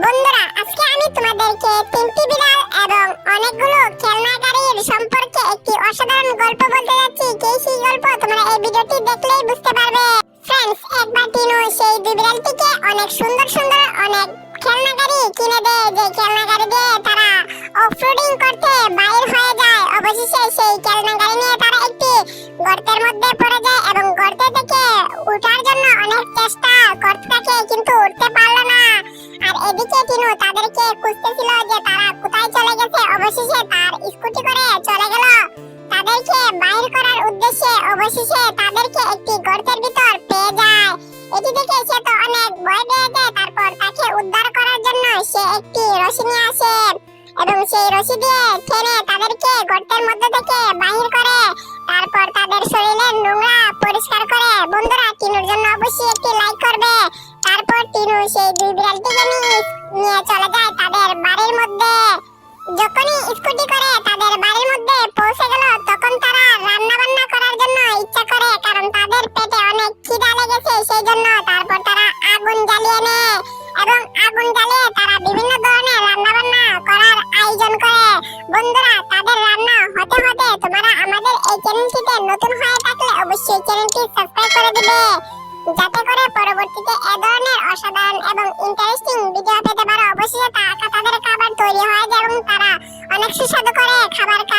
বন্ধুরা, আজকে আমি তোমাদেরকে তিনটি বিড়াল এবং অনেকগুলো খেলনা গাড়ির সম্পর্কে একটি অসাধারণ গল্প বলতে যাচ্ছি। কে সেই গল্প? তোমরা এই ভিডিওটি দেখলেই বুঝতে পারবে। ফ্রেন্ডস একবার টিনু সেই দুই বিড়ালটিকে অনেক সুন্দর সুন্দর অনেক খেলনা কিনে দেয়। যে খেলনা দিয়ে তারা অফরোডিং করতে বাইর হয়ে যায়। অবশেষে সেই খেলনা নিয়ে তারা একটি গর্তের মধ্যে পড়ে যায় এবং গর্তে থেকে উঠার জন্য অনেক চেষ্টা করতে থাকে, কিন্তু উঠতে এদিকে টিনু তাদেরকে খুঁজতেছিল যে তারা কোথায় চলে গেছে। অবশেষে তার স্কুটি করে চলে গেল। তাদেরকে বাইর করার উদ্দেশ্যে অবশেষে তাদেরকে একটি গর্তের ভিতর পেয়ে যায়। এটি দেখে সে তো অনেক ভয় পেয়ে যায়। তারপর তাকে উদ্ধার করার জন্য সে একটি রশি নিয়ে আসে এবং সেই রশি দিয়ে টেনে তাদেরকে গর্তের মধ্যে থেকে বাহির করে, তারপর তাদের শরীরের নোংরা পরিষ্কার করে। বন্ধুরা, টিনুর জন্য অবশ্যই একটি লাইক করবে। তারপর টিনু সেই দুই বিড়ালটিকে নিয়ে চলে যায় তাদের বাড়ির মধ্যে। যখনই স্কুটি করে তাদের বাড়ির মধ্যে পৌঁছে গেল, তখন তারা রান্না বান্না করার জন্য ইচ্ছা করে, কারণ তাদের পেটে অনেক খিদা লেগেছে, সেই জন্য তারপর তারা আগুন জ্বালিয়ে নেয় এবং আগুন জ্বালিয়ে তারা বিভিন্ন ধরনের রান্না বান্না করার আয়োজন করে। বন্ধুরা, তাদের রান্না হতে হতে তোমরা আমাদের এই চ্যানেলটিতে নতুন হয়ে থাকলে অবশ্যই চ্যানেলটি সাবস্ক্রাইব করে দিবে। যাতে করে পরবর্তীতে এ ধরনের অসাধারণ এবং ইন্টারেস্টিং ভিডিও পেতে হয়ে যায় তারা অনেক সুস্বাদু করে খাবার খায়।